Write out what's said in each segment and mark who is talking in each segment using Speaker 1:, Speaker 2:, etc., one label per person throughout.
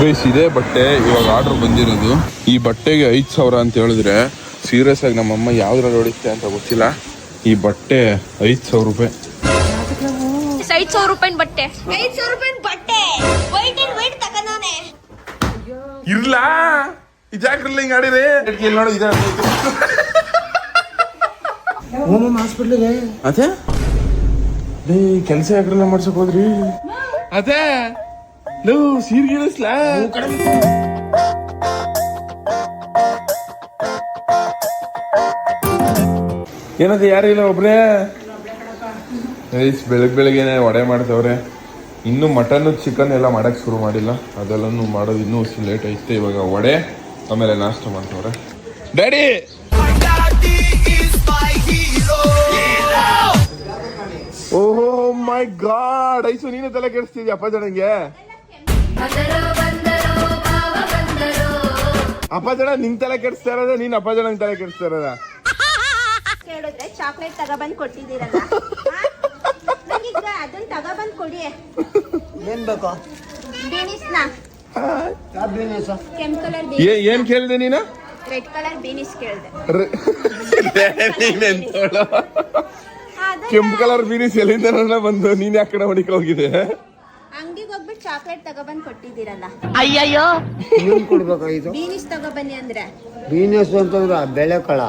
Speaker 1: Guys ಇದೇ ಬಟ್ಟೆ ಇವಾಗ ಆರ್ಡರ್ ಬಂದಿರೋದು. ಈ ಬಟ್ಟೆಗೆ ಐದು ಸಾವಿರ ಅಂತ ಹೇಳಿದ್ರೆ ಸೀರಿಯಸ್ ಆಗಿ ನಮ್ಮಮ್ಮ ಯಾವ್ದ್ರಲ್ಲಿ ಹೊಡಿತೆ ಅಂತ ಗೊತ್ತಿಲ್ಲ. ಈ ಬಟ್ಟೆ ಐದು ಸಾವಿರ ರೂಪಾಯಿ.
Speaker 2: ಐದ್ ಸಾವಿರ ರೂಪಾಯಿ ಬಟ್ಟೆ.
Speaker 3: ಐದು ಸಾವಿರ ರೂಪಾಯಿ ಬಟ್ಟೆ. ವೈಟ್ ಅಂಡ್ ವೈಟ್ ತಗೊಂಡವನೆ
Speaker 1: ಇರ್ಲಾ? ಈ ಜಾಗ್ರಲ್ಲಿ ಹಿಂಗ್ ಆಡಿದೆ? ಇಲ್ಲಿ ನೋಡು ಇದೆ
Speaker 4: ಹಾಸ್ಪಿಟ್ಲಿಗೆ.
Speaker 1: ಅದೇ? ದೇ ಕೆಲಸ ಯಾಕ್ರಲ್ಲ ಮಾಡ್ಸಕ್ ಹೋದ್ರಿ? ಅದೇ? ಲೋ ಸೀರ್ಗಿಳಿಸ್ಲಾ ಏನದು ಯಾರು ಇಲ್ಲ ಒಬ್ರೇ? ಐಸ್ ಬೆಳಗ್ ಬೆಳಗ್ಗೆನೆ ವಡೆ ಮಾಡ್ತವ್ರೆ ಇನ್ನೂ ಮಟನ್ ಚಿಕನ್ ಎಲ್ಲ ಮಾಡಕ್ ಶುರು ಮಾಡಿಲ್ಲ. ಅದೆಲ್ಲನೂ ಮಾಡೋದು ಇನ್ನೂ ಲೇಟ್ ಐತೆ ಇವಾಗ ವಡೆ ಆಮೇಲೆ ನಾಷ್ಟ ಮಾಡ್ತವ್ರೆ. ಡ್ಯಾಡಿ ಓಹೋ ಮೈ ಗಾಡ್ ಐಸು ನೀನೆ ತಲೆ ಕೆಡಿಸ್ತಿದ್ಯಾ ಅಪ್ಪ ಜನಂಗೆ? ಅಪ್ಪ ಜನ ನಿನ್ ತಲೆ ಕೆಡಿಸ್ತಾ ಇರೋದ ನೀನ್ ಅಪ್ಪ ನಿನ್ ತಲೆ ಕೆಡಿಸ್ತಾ ಇರೋದ?
Speaker 3: ಕೇಳಿದ್ರೆ ಚಾಕ್ಲೇಟ್ ತಗೊಬಂದ್ ಕೊಟ್ಟಿದ್ದೀರಲ್ಲ ನನಗೀಗ ಅದನ್ನ ತಗೊಬಂದ್ ಕೊಡಿ.
Speaker 4: ಏನ್ ಬೇಕು?
Speaker 3: ಬೀನಿಸ್ನ. ಕೆಂಪ್ ಕಲರ್
Speaker 1: ಏ- ಏನ್ ಕೇಳಿದೆ ನೀನು?
Speaker 3: ರೆಡ್ ಕಲರ್ ಬೀನಿಸ್ ಕೇಳಿದೆ.
Speaker 1: ರ- ನೀನೆಂತೋಳು? ಕೆಂಪು ಕಲರ್ ಬೀನಿಸ್ ಎಲ್ಲಿಂದ ಬಂದು ನೀನ್ ಯಾಕೆ ಹೊಡಿಕೆ ಹೋಗಿದೆ
Speaker 3: ಚಾಕ್ಲೇಟ್ ತಗೊಬಂದ್ ಕೊಟ್ಟಿದ್ದೀರಲ್ಲ?
Speaker 4: ಏನ್ ಕೊಡ್ಬೇಕಾ ಇದು
Speaker 3: ಬೀನಿಸ್ ತಗೊಬನ್ನಿ ಅಂದ್ರೆ?
Speaker 4: ಬಿಸ್ನೆಸ್ ಅಂತಂದ್ರ ಬೆಳೆ ಕಳ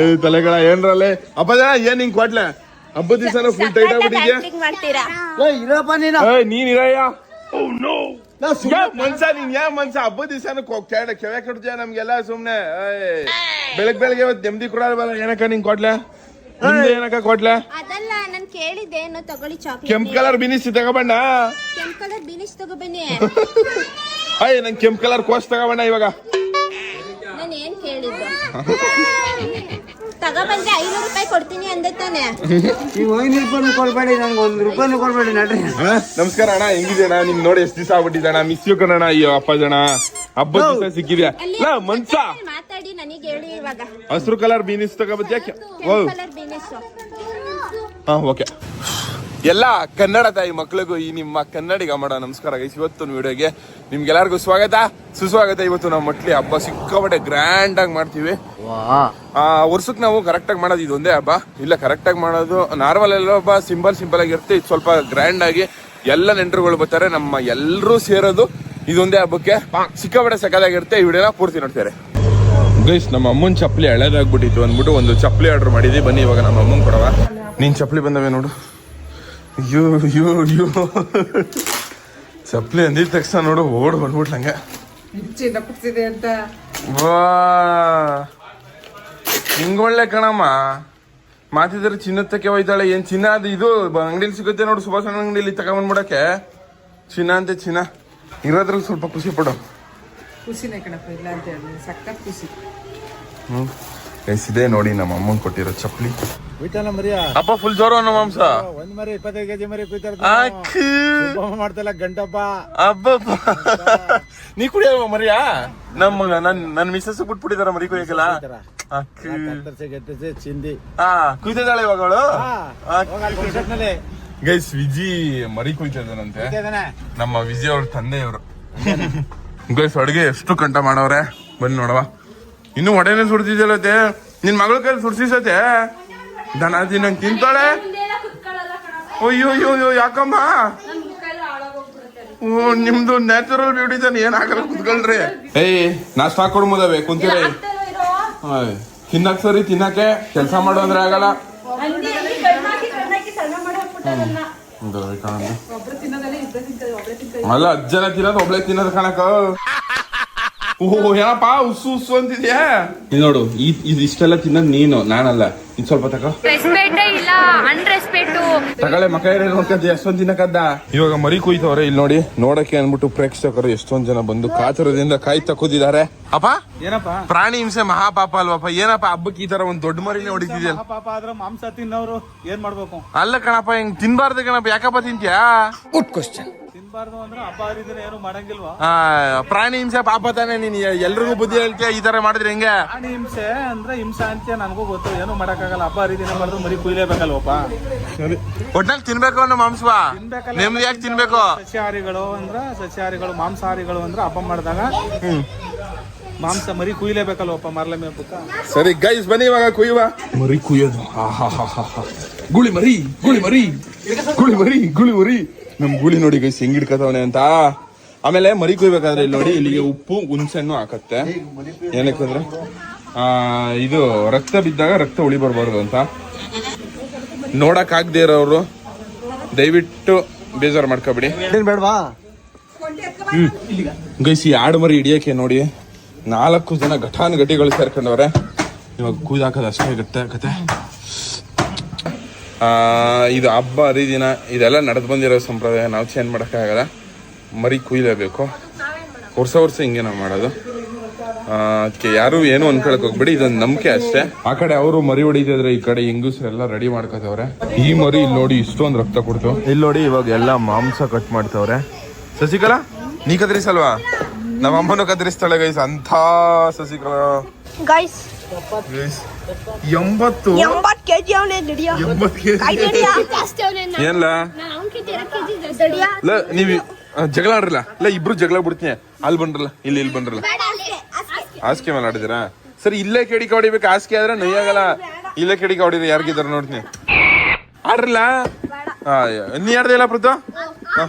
Speaker 1: ಏ, ತಲೆಗಳ ಏನ್ರಲ್ಲೇ? ಅಪ್ಪ ಜನ ಏನ್ ಹಿಂಗ್ ಕೊಡ್ಲೆ ಹಬ್ಬದ ದಿವಸ ಫುಲ್ ಟೈಟ್ ಆಗ್ಬಿಟ್ಟಿದ್ಯಾ?
Speaker 3: acting ಮಾಡ್ತೀರಾ?
Speaker 4: ಏ ಇರಪ್ಪ ನೀನು.
Speaker 1: ಏ, ನೀನ್ ಇರಯ್ಯ.
Speaker 4: ಓ ನೋ
Speaker 1: ಯಾ ಮನ್ಸ ನೀನ್ ಯಾ ಮನ್ಸ? ಹಬ್ಬದ ದಿವಸ ಕೆಳ ಕೆವೆ ಕೆಡ್ತೀಯ ನಮ್ಗೆಲ್ಲ ಸುಮ್ನೆ? ಏಯ್, ಬೆಳಗ್ ಬೆಳಗ್ಗೆ ಇವತ್ತು ನೆಮ್ಮದಿ ಕೊಡಲ್ವಲ್ಲ ಏನಕ್ಕ ನಿಂಗ್ ಕೊಡ್ಲೆ ನಿಮ್ದು ಏನಕ್ಕ ಕೊಡ್ಲೆ
Speaker 3: ಅದಲ್ಲ ಏನೋ ತಗೊಳ್ಳಿ
Speaker 1: ಕೆಂಪ್
Speaker 3: ಚಾಕ್ಲೇಟ್
Speaker 1: ಕಲರ್ ಬಿನಿಸ್ ತಗೊಬಣ್ಣ.
Speaker 3: ಕೆಂಪ್ ಕಲರ್ ಬಿನಿಸ್ ತಗೊಬನ್ನಿ.
Speaker 1: ಅಯ್ಯ ನಂಗೆ ಕೆಂಪ್ ಕಲರ್ ಕೋಸ್ ತಗೊಬಣ್ಣ ಇವಾಗ.
Speaker 3: ನಾನು ಏನ್ ಕೇಳಿದ್ದು? ತಗೊಬಂದ್ರೆ ಐನೂರು ರೂಪಾಯಿ ಕೊಡ್ತೀನಿ ಅಂದೆ ತಾನೆ.
Speaker 4: ನೀವು ಐನೂರು ರೂಪಾಯಿ ಕೊಡ್ಬೇಡಿ ನನ್ಗೆ ಒಂದ್ ರೂಪಾಯಿನೂ ಕೊಡ್ಬೇಡಿ ನಡ್ರಿ.
Speaker 1: ಅಣ್ಣ, ನಮಸ್ಕಾರ ಅಣ್ಣ ಹೆಂಗಿದ್ಯಣ್ಣ? ನಿಮ್ ನೋಡಿ ಎಷ್ಟ್ ದಿವಸ ಆಗ್ಬಿಟ್ಟಿದ್ದಣ್ಣ? ಮಿಸ್ ಯು ಕಣಣ್ಣ ಅಯ್ಯೋ ಅಪ್ಪ ಜನ. ಹಬ್ಬದ ದಿವಸ ಸಿಕ್ಕಿದ್ಯಾ? ಮನ್ಸಾ? ಮನ್ಸ
Speaker 3: ಮಾತಾಡಿ ನನಗೆ ಹೇಳಿ ಇವಾಗ.
Speaker 1: ಹಸಿರು ಕಲರ್ ಬೀನಿಸ್ ತಗೋಬತ್ಯಾ ಓ
Speaker 3: ಕಲರ್ ಬೀನಿಸ್
Speaker 1: ಹಾ ಓಕೆ ಎಲ್ಲ ಕನ್ನಡ ತಾಯಿ ಮಕ್ಕಳಿಗೂ ಈ ನಿಮ್ಮ ಕನ್ನಡಿಗ ಮಾಡೋ ನಮಸ್ಕಾರ ಗೈಸ್ ಇವತ್ತು ವಿಡಿಯೋಗೆ ನಿಮ್ಗೆಲ್ಲರಿಗೂ ಸ್ವಾಗತ. ಸುಸ್ವಾಗತ ಇವತ್ತು ನಾವು ಮಟ್ಲಿ ಹಬ್ಬ ಸಿಕ್ಕಾಪಟ್ಟೆ ಗ್ರ್ಯಾಂಡ್ ಆಗಿ ಮಾಡ್ತೀವಿ. ವರ್ಷಕ್ಕೆ ನಾವು ಕರೆಕ್ಟ್ ಆಗಿ ಮಾಡೋದು ಇದೊಂದೇ ಹಬ್ಬ. ಇಲ್ಲ ಕರೆಕ್ಟ್ ಆಗಿ ಮಾಡೋದು ನಾರ್ಮಲ್ ಎಲ್ಲ ಹಬ್ಬ ಸಿಂಪಲ್ ಸಿಂಪಲ್ ಆಗಿರುತ್ತೆ ಇದು ಸ್ವಲ್ಪ ಗ್ರ್ಯಾಂಡ್ ಆಗಿ ಎಲ್ಲ ನೆಂಟರುಗಳು ಬರ್ತಾರೆ. ನಮ್ಮ ಎಲ್ಲರೂ ಸೇರೋದು ಇದೊಂದೇ ಹಬ್ಬಕ್ಕೆ. ಸಿಕ್ಕಾಪಟ್ಟೆ ಸಕ್ಕದಾಗಿರುತ್ತೆ ಈ ವಿಡಿಯೋನ ಪೂರ್ತಿ ನೋಡ್ತಾರೆ. ಗೈಸ್ ನಮ್ಮ ಅಮ್ಮನ ಚಪ್ಪಲಿ ಹಳೇದಾಗ್ಬಿಟ್ಟಿತ್ತು ಅಂದ್ಬಿಟ್ಟು ಒಂದು ಚಪ್ಪಲಿ ಆರ್ಡರ್ ಮಾಡಿದ್ವಿ. ಬನ್ನಿ ಇವಾಗ ನಮ್ಮ ಅಮ್ಮನ ಕೊಡವ. ನೀನು ಚಪ್ಪಲಿ ಬಂದವೆ ನೋಡು. ಅಯ್ಯೋ ಅಯ್ಯೋ ಅಯ್ಯೋ. ಚಪ್ಪಲಿ ಅಂದಿದ ತಕ್ಷಣ ನೋಡು ಓಡ್ ಬಂದ್ಬಿಟ್ಲಂಗೆ
Speaker 5: ನಂಗೆ.
Speaker 1: ವಾ. ಹಿಂಗೊಳ್ಳೆ ಕಣಮ್ಮ. ಮಾತಿದ್ರೆ ಚಿನ್ನತ್ತಕ್ಕೆ ಹೋಯ್ತಾಳೆ. ಏನ್ ಚಿನ್ನ ಅದು ಇದು ಅಂಗಡಿಲಿ ಸಿಗುತ್ತೆ ನೋಡು ಸುಭಾಷ್ ಅಂಗಡಿಲಿ ತಗೊಂಡ್ಬಿಡಕ್ಕೆ ಚಿನ್ನ ಅಂತೆ ಚಿನ್ನ. ಇರೋದ್ರಲ್ಲಿ ಸ್ವಲ್ಪ ಖುಷಿ ಪಡು.
Speaker 5: ಖುಷಿನೇ ಕಣಪ್ಪ ಇಲ್ಲ ಅಂತ ಹೇಳಿ. ಸಖತ್ ಖುಷಿ
Speaker 1: ಹ್ಮ್. ಗೈಸ್ ಇದೇ ನೋಡಿ ನಮ್ಮ ಅಮ್ಮನ್ ಕೊಟ್ಟಿರೋ ಚಪ್ಪಲಿ.
Speaker 6: ಕುಯ್ತಾನ ಮರಿಯ?
Speaker 1: ಅಪ್ಪ ಫುಲ್ ಜೋರು ಅನ್ನೋ ಮಾಂಸ.
Speaker 6: ಒಂದ್ ಮರಿ ಇಪ್ಪತ್ತೈದು ಕೆಜಿ ಮರಿ ಕುಯ್ತಾರ
Speaker 1: ಅಕ್ಕಿ.
Speaker 6: ಮಾಡ್ತಲ್ಲ ಗಂಟಪ್ಪ.
Speaker 1: ಅಬ್ಬಪ್ಪ ನೀ ಕುಡಿಯವ ಮರಿಯಾ? ನಮ್ಮ ನನ್ ನನ್ ಮಿಸ್ಸಸ್ ಬಿಟ್ಬಿಟ್ಟಿದಾರ ಮರಿ ಕುಯ್ಯಕಲ್ಲ.
Speaker 6: ಚಿಂದಿ.
Speaker 1: ಆ ಕುಯ್ತಿದ್ದಾಳೆ ಇವಾಗ ಅವಳು? ಗೈಸ್ ವಿಜಿ ಮರಿ ಕುಯ್ತಿದ್ದಾನಂತೆ ನಮ್ಮ ವಿಜಯ್ ಅವ್ರ ತಂದೆಯವರು. ಗೈಸ್ ಅಡುಗೆ ಎಷ್ಟು ಕಂಟ ಮಾಡವ್ರೆ ಬನ್ನಿ ನೋಡವ ಇನ್ನು ಒಡೆನೇ ಸುಡ್ತಿದ್ದಲತೆ ನಿನ್ ಮಗಳ ಕೈಲಿ ಸುಡ್ಸಿಸತೆ ದನ ದಿನ ತಿಂತಾಳೆ? ಅಯ್ಯೋ ಅಯ್ಯೋ ಅಯ್ಯೋ ಯಾಕಮ್ಮ? ಓ ನಿಮ್ದು ನ್ಯಾಚುರಲ್ ಬ್ಯೂಟಿ ತಾನೆ ಏನಾಗಲ್ಲ ಕುತ್ಕೊಳ್ರಿ. ಏಯ್ ನಾಷ್ಟ ಹಾಕೊಡ್ ಮುದವೆ ಕುಂತೀರಿ. ತಿನ್ನಕ್ ಸರಿ ತಿನ್ನಕ್ಕೆ ಕೆಲಸ ಮಾಡೋ ಅಂದ್ರೆ ಆಗಲ್ಲ. ಅಲ್ಲ ಅಜ್ಜನ ತಿನ್ನೋದು ಒಬ್ಳೆ ತಿನ್ನೋದು ಕಣಕ ಓಹೋ ಏನಪ್ಪ ಉಸು ಉಸು ಅಂತಿದ್ಯಾ? ನೋಡು ಈ ಇದು ಇಷ್ಟೆಲ್ಲ ತಿನ್ನೋದು ನೀನು ನಾನಲ್ಲ. ಇನ್ ಸ್ವಲ್ಪ ತಕ
Speaker 2: ರೆಸ್ಪೆಕ್ಟೇ ಇಲ್ಲ ಅನ್ರೆಸ್ಪೆಕ್ಟು
Speaker 1: ತಗೊಳ್ಳೆ ಮಕ ನೋಡ್ಕೊಂತ ಎಷ್ಟೊಂದ್ ತಿನ್ನಕದ್ದ ಇವಾಗ ಮರಿ ಕುಯ್ತವ್ರೆ ಇಲ್ಲಿ ನೋಡಿ ನೋಡಕ್ಕೆ ಅನ್ಬಿಟ್ಟು ಪ್ರೇಕ್ಷಕರು ಎಷ್ಟೊಂದ್ ಜನ ಬಂದು ಕಾತರದಿಂದ ಕಾಯ್ತಾ ಕೂತಿದ್ದಾರೆ ಅಪ್ಪ?
Speaker 6: ಏನಪ್ಪ?
Speaker 1: ಪ್ರಾಣಿ ಹಿಂಸೆ ಮಹಾಪಾಪ ಅಲ್ವಪ್ಪ ಏನಪ್ಪ ಹಬ್ಬಕ್ಕೆ ಈ ತರ ಒಂದ್ ದೊಡ್ಡ ಮರಿನೇ ಹೊಡಿತಿದ್ಯಲ್ಲ
Speaker 6: ಪಾಪ ಆದ್ರೆ ಮಾಂಸ ತಿನ್ನೋರು ಏನ್ ಮಾಡ್ಬೇಕು?
Speaker 1: ಅಲ್ಲ ಕಣಪ್ಪ ಹಿಂಗ್ ತಿನ್ಬಾರ್ದು ಕಣಪ್ಪ ಯಾಕಪ್ಪ ತಿಂತ್ಯಾ?
Speaker 4: ಗುಡ್ ಕ್ವಶನ್
Speaker 6: ತಿನ್ಬಾರ್ದು ಅಂದ್ರೆ ಹಬ್ಬ ಹರಿದಿನ ಏನು ಮಾಡಂಗಿಲ್ವಾ?
Speaker 1: ಆ, ಪ್ರಾಣಿ ಹಿಂಸೆ ಪಾಪ ತಾನೆ ನೀನ್ ಎಲ್ರಿಗೂ ಬುದ್ಧಿ ಹೇಳ್ತೀಯ ಈ ತರ ಮಾಡಿದ್ರೆ ಹೆಂಗೆ?
Speaker 6: ಪ್ರಾಣಿ ಹಿಂಸೆ ಅಂದ್ರೆ ಹಿಂಸೆ ಅಂತ ನನಗೂ ಗೊತ್ತು. ಏನು ಮಾಡಕ್ಕಾಗಲ್ಲ. ಹಬ್ಬ ಹರಿದಿನ ಮಾಡಿದ್ರು ಮರಿ ಕುಯ್ಲೇಬೇಕಲ್ವಪ್ಪ?
Speaker 1: ಒಟ್ನಲ್ಲಿ ತಿನ್ಬೇಕು ಅನ್ನೋ ಮಾಂಸವಾ.
Speaker 6: ತಿನ್ಬೇಕಲ್ಲ.
Speaker 1: ನೆಮ್ಮದಿ ಯಾಕೆ ತಿನ್ಬೇಕು?
Speaker 6: ಸಸ್ಯಾಹಾರಿಗಳು ಅಂದ್ರೆ ಸಸ್ಯಾಹಾರಿಗಳು ಮಾಂಸಾಹಾರಿಗಳು ಅಂದ್ರೆ ಹಬ್ಬ ಮಾಡಿದಾಗ ಮಾಂಸ ಮರಿ ಕುಯ್ಲೇಬೇಕಲ್ವಪ್ಪ ಮೇಪಕ್ಕ
Speaker 1: ಸರಿ ಗೈಸ್ ಬನ್ನಿ ಇವಾಗ ಕುಯ್ಯುವ. ಮರಿ ಕುಯ್ಯೋದು. ಹಾ ಗುಳಿ ಮರಿ ಗುಳಿ ಮರಿ. ಗುಳಿ ಮರಿ ಗುಳಿ ಮರಿ. ನಮ್ ಗುಳಿ ನೋಡಿ ಗೈಸ್ ಹೆಂಗ್ ಹಿಡ್ಕತವನೆ ಅಂತ. ಆಮೇಲೆ ಮರಿ ಕುಯ್ಬೇಕಾದ್ರೆ ಇಲ್ಲಿ ನೋಡಿ ಇಲ್ಲಿಗೆ ಉಪ್ಪು ಹುಣಸೆಹಣ್ಣು ಹಾಕತ್ತೆ. ಏನಕ್ಕಂದ್ರೆ ಆ ಇದು ರಕ್ತ ಬಿದ್ದಾಗ ರಕ್ತ ಉಳಿ ಬರ್ಬಾರ್ದು ಅಂತ. ನೋಡಕ್ ಆಗದೆ ಇರೋರು ದಯವಿಟ್ಟು ಬೇಜಾರು ಮಾಡ್ಕೋಬಿಡಿ.
Speaker 4: ಬೇಡವಾ?
Speaker 1: ಗೈಸ್ ಆಡು ಮರಿ ಹಿಡಿಯಕ್ಕೆ ನೋಡಿ ನಾಲ್ಕು ಜನ ಘಟಾನ್ ಗಟ್ಟಿಗಳು ಸೇರ್ಕೊಂಡವ್ರೆ. ಇವಾಗ ಕೂದಾಕೋದು ಅಷ್ಟೇ ಗತ್ತೆ ಕತೆ. ಇದು ಹಬ್ಬ ಹರಿದಿನ ಇದೆಲ್ಲ ನಡೆದು ಬಂದಿರೋ ಸಂಪ್ರದಾಯ, ನಾವು ಚೇಂಜ್ ಮಾಡೋಕ್ಕಾಗಲ್ಲ ಮರಿ ಕುಯ್ಲೇಬೇಕು. ವರ್ಷ ವರ್ಷ ಹಿಂಗೆ ನಾವು ಮಾಡೋದು. ಅದಕ್ಕೆ ಯಾರು ಏನು ಅನ್ಕೊಳಕ್ ಹೋಗ್ಬೇಡಿ, ಇದೊಂದು ನಂಬಿಕೆ ಅಷ್ಟೇ. ಆ ಕಡೆ ಅವರು ಮರಿ ಹೊಡಿತಿದ್ರೆ ಈ ಕಡೆ ಹೆಂಗಸರೆಲ್ಲ ರೆಡಿ ಮಾಡ್ಕೋತವ್ರೆ. ಈ ಮರಿ ಇಲ್ಲಿ ನೋಡಿ ಇಷ್ಟೊಂದು ರಕ್ತ ಕೊಡ್ತು. ಇಲ್ಲಿ ನೋಡಿ ಇವಾಗ ಎಲ್ಲ ಮಾಂಸ ಕಟ್ ಮಾಡ್ತವ್ರೆ. ಸಸಿಕಲಾ, ನೀ ಕದ್ರಿಸಲ್ವಾ ನಮ್ಮ ಅಮ್ಮನೂ ಕತ್ತರಿಸ್ತಾಳೆ ಗೈಸ್ ಅಂತ ಸಸಿಕಲಾ
Speaker 3: ಗೈಸ್
Speaker 1: ಎಂಬತ್ತು?
Speaker 3: ಎಂಬತ್ ಕೆಜಿ ಅವನೇ ದುಡಿಯೋ.
Speaker 1: ಎಂಬತ್ತು ಕೆಜಿ.
Speaker 2: ಅವನೇ
Speaker 1: ಏನ್ಲ ಇಲ್ಲ ನೀವು ಜಗಳ ಆಡ್ರಲ್ಲ? ಇಲ್ಲ ಇಬ್ರು ಜಗಳ ಬಿಡ್ತೀನಿ ಅಲ್ಲಿ ಬಂದ್ರಲ್ಲ ಇಲ್ಲಿ ಇಲ್ಲಿ ಬಂದ್ರಲ್ಲ. ಹಾಸಿಗೆ ಮೇಲೆ ಆಡಿದಿರಾ ಸರಿ ಇಲ್ಲೇ ಕೆಡಿಕ ಹೊಡಿಬೇಕು ಹಾಸಿಗೆ ಆದ್ರೆ ನೈಯಾಗಲ್ಲ ಇಲ್ಲೇ ಕೆಡಿಕ ಹೊಡಿದ್ರೆ ಯಾರಿಗಿದಾರ ನೋಡ್ತೀನಿ. ಆಡ್ರಲ್ಲ? ನೀ ಆಡ್ದೆ ಇಲ್ಲ ಹಾ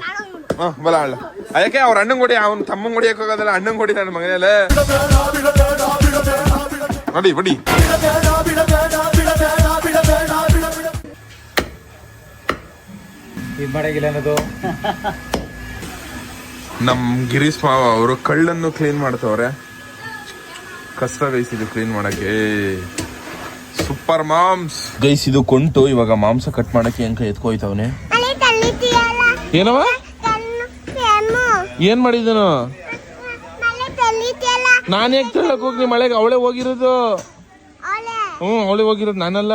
Speaker 1: ಹಾ ಬಲ ಆಡ್ಲ. ಅದಕ್ಕೆ ಅವ್ರ ಅಣ್ಣಂಗ್ ಹೊಡಿ ಅವ್ನ ತಮ್ಮಂಗ್ ಹೊಡಿಯಕ್ ಹೋಗೋದಲ್ಲ ಅಣ್ಣಂಗ್ ಹೊಡಿ ನನ್ನ ಮಗನೆಲ್ಲ ನೋಡಿ ಬಡಿ.
Speaker 6: ಈ ಮಾಡಂಗಿಲ್ಲ ಅನ್ನೋದು
Speaker 1: ನಮ್ ಗಿರೀಶ್ ಮಾವ ಅವರು ಕಳ್ಳನ್ನು ಕ್ಲೀನ್ ಮಾಡ್ತವ್ರೆ. ಕಷ್ಟ ಗೈಸ್ ಕ್ಲೀನ್ ಮಾಡಕ್ಕೆ. ಸೂಪರ್ ಮಾಮ್ಸ್ ಗೈಸ್ ಇದು ಕೊಂಟು ಇವಾಗ ಮಾಂಸ ಕಟ್ ಮಾಡಕ್ಕೆ ಕೈ ಎತ್ಕೋಯ್ತವನೆ. ಏನವ? ಏನ್ ಮಾಡಿದನು? ನಾನ್ ಹೇಗ್ ತಳ್ಳಕ್ ಹೋಗಿ ಮಳೆಗೆ? ಅವಳೆ ಹೋಗಿರೋದು. ಹ್ಮ್ ಅವಳೆ ಹೋಗಿರೋದು ನಾನಲ್ಲ.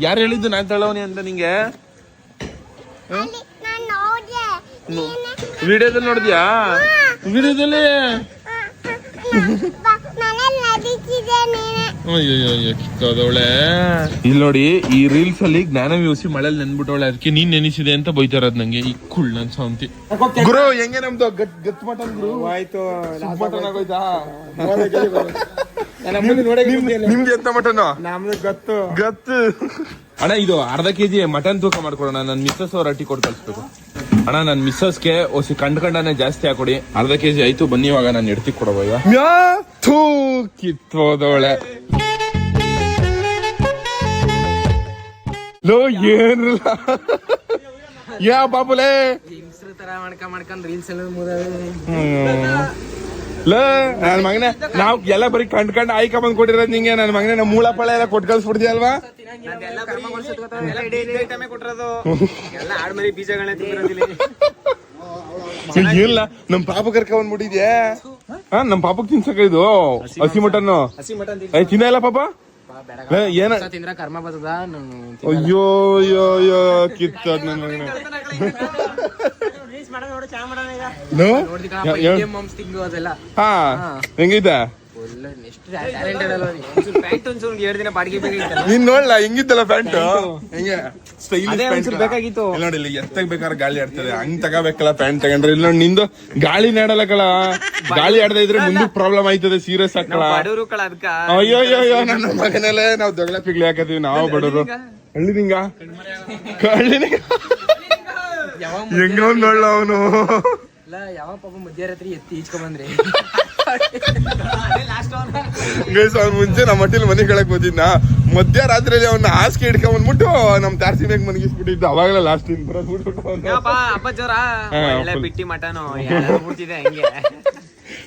Speaker 1: ಯಾರು ಹೇಳಿದ್ದು ನಾನು ತಳ್ಳವನಿ ಅಂತ ನಿಂಗೆ? ವಿಡಿಯೋದಲ್ಲಿ ನೋಡಿದ್ಯಾ? ವಿಡಿಯೋದಲ್ಲಿ? ಅಯ್ಯೋ ಕಿತ್ತೋದವಳೆ ಇಲ್ಲಿ ನೋಡಿ ಈ ರೀಲ್ಸ್ ಅಲ್ಲಿ ಜ್ಞಾನ ವ್ಯೂಸಿ ಮಳೆಯಲ್ಲಿ ನೆನ್ಬಿಟ್ಟವಳೆ. ಅದಕ್ಕೆ ನೀನ್ ನೆನೆಸಿದೆ ಅಂತ ಬೈತಾರದ್ ನಂಗೆ. ಈ ಕುಳ್ ನನ್ ಸಾಂತಿ ಗುರು ಹೆಂಗೆ ನಮ್ದು? ಗತ್ ಗತ್ ಮಟನ್ ಗುರು?
Speaker 6: ಆಯ್ತು.
Speaker 1: ಮಟನ್ ಆಗೋಯ್ತಾ. ನಿಮ್- ನಿಮ್ಗೆ ಎಂತ ಮಟನ್?
Speaker 6: ನಮ್ದು ಗತ್ತು.
Speaker 1: ಗತ್ತು. ಅಣ್ಣ ಇದು ಅರ್ಧ ಕೆಜಿ ಮಟನ್ ತೂಕ ಮಾಡ್ಕೊಡೋಣ. ನನ್ನ ಮಿಸ್ಸಸ್ ಅವ್ರ ಅಟ್ಟಿ ಕೊಟ್ಟು ಕಳ್ಸ್ಬೇಕು. ಅಣ್ಣ ನನ್ನ ಮಿಸ್ಸಸ್ಗೆ ಒಸಿ ಕಂಡ್ ಕಂಡನೆ ಜಾಸ್ತಿ ಹಾಕೊಡಿ. ಅರ್ಧ ಕೆಜಿ ಆಯ್ತು ಬನ್ನಿ ಇವಾಗ ನಾನು ಎಡ್ತಿ ಕೊಡವ ಈಗ. ಥೂ ಕಿತ್ತೋದವಳೆ. ಲೋ ಏನಿಲ್ಲ. ಯಾ ಬಾಬುಲೇ. ಲೇ ನನ್ ಮಗನೇ ನಾವ್ ಎಲ್ಲ ಬರೀ ಕಂಡ್ ಕಂಡ್ ಆಯ್ಕ ಬಂದ್ ಕೊಟ್ಟಿರೋದ್ ನಿಂಗೆ ನನ್ ಮಗನೇ ನಮ್ಮ ಮೂಳ ಪಳ ಎಲ್ಲ ಕೊಟ್ಟು ಕಳ್ಸ್ಬಿಡ್ತೀಯ ಅಲ್ವಾ ಇಲ್ಲ ನಮ್ ಪಾಪ ಕರ್ಕ ಬಂದ್ಬಿಟ್ಟಿದ್ಯಾ? ಹಾ ನಮ್ ಪಾಪಕ್ ತಿನ್ಸಕ ಇದು ಹಸಿ ಮಟನ್ ಐ ತಿನ್ನ ಇಲ್ಲ ಪಾಪ? ಏನ
Speaker 7: ತಿಂದ್ರ ಕರ್ಮ ಬರ್ತದ
Speaker 1: ಅಯ್ಯೋ ಅಯ್ಯೋ ಅಯ್ಯೋ ಕಿತ್ತದ್ ನನ್ ಮಗನೇ. ಹಾ ನೀನ್. ನೋಡ್ಲಾ ಹೆಂಗಿತ್ತಲ್ಲ ಪ್ಯಾಂಟ್? ಹೆಂಗೆ? ಸ್ಟೈಲಿಶ್
Speaker 7: ಬೇಕಾಗಿತ್ತು.
Speaker 1: ಇಲ್ಲಿ ನೋಡಿ ಇಲ್ಲಿ ಎತ್ತಾಗ ಬೇಕಾದ್ರೆ ಗಾಳಿ ಆಡ್ತದೆ. ಹಂಗ್ ತಗೋಬೇಕಲ್ಲ ಪ್ಯಾಂಟ್ ತಗೊಂಡ್ರೆ. ಇಲ್ಲ ನೋಡಿ ನಿಂದು ಗಾಳಿ ನಾಡಲ್ಲ ಕಳ ಗಾಳಿ ಆಡದ ಇದ್ರೆ ಮುಂದಕ್ಕೆ ಪ್ರಾಬ್ಲಮ್ ಆಯ್ತದೆ ಸೀರಿಯಸ್
Speaker 7: ಅದಕ್ಕ
Speaker 1: ಅಯ್ಯೋ ಅಯ್ಯೋ ಅಯ್ಯೋ ನನ್ನ ಮಗನಲ್ಲೇ ನಾವು ದೊಡ್ಡ ಪಿಗ್ಲಿ ಹಾಕತ್ತೀವಿ ನಾವು ಬಡವರು. ಹಳ್ಳಿನಿಂಗ ಹೆಂಗ ನೋಡ್ಲ ಅವನು?
Speaker 7: ಇಲ್ಲ ಯಾವ ಪಾಪ ಮಧ್ಯರಾತ್ರಿ ಎತ್ತಿ ಈಚ್ಕೊಂಡ್ ಬಂದ್ರಿ
Speaker 1: ಗೈಸ್ ಅವ್ನು ಮುಂಚೆ ನಮ್ಮ ಮಟ್ಟಿಲ್ ಮನೆ ಕೆಳಕ್ ಬಂದಿದ್ನ ಮಧ್ಯರಾತ್ರಿಯಲ್ಲಿ ಅವ್ನ ಹಾಸಿಗೆ ಹಿಡ್ಕೊಂಡ್ ಬಂದ್ಬಿಟ್ಟು ನಮ್ ತಾರ್ಸಿ ಮೇಗ್ ಮನಗಿಸ್ಬಿಟ್ಟಿದ್ದ ಅವಾಗಲೇ ಲಾಸ್ಟ್ ಇನ್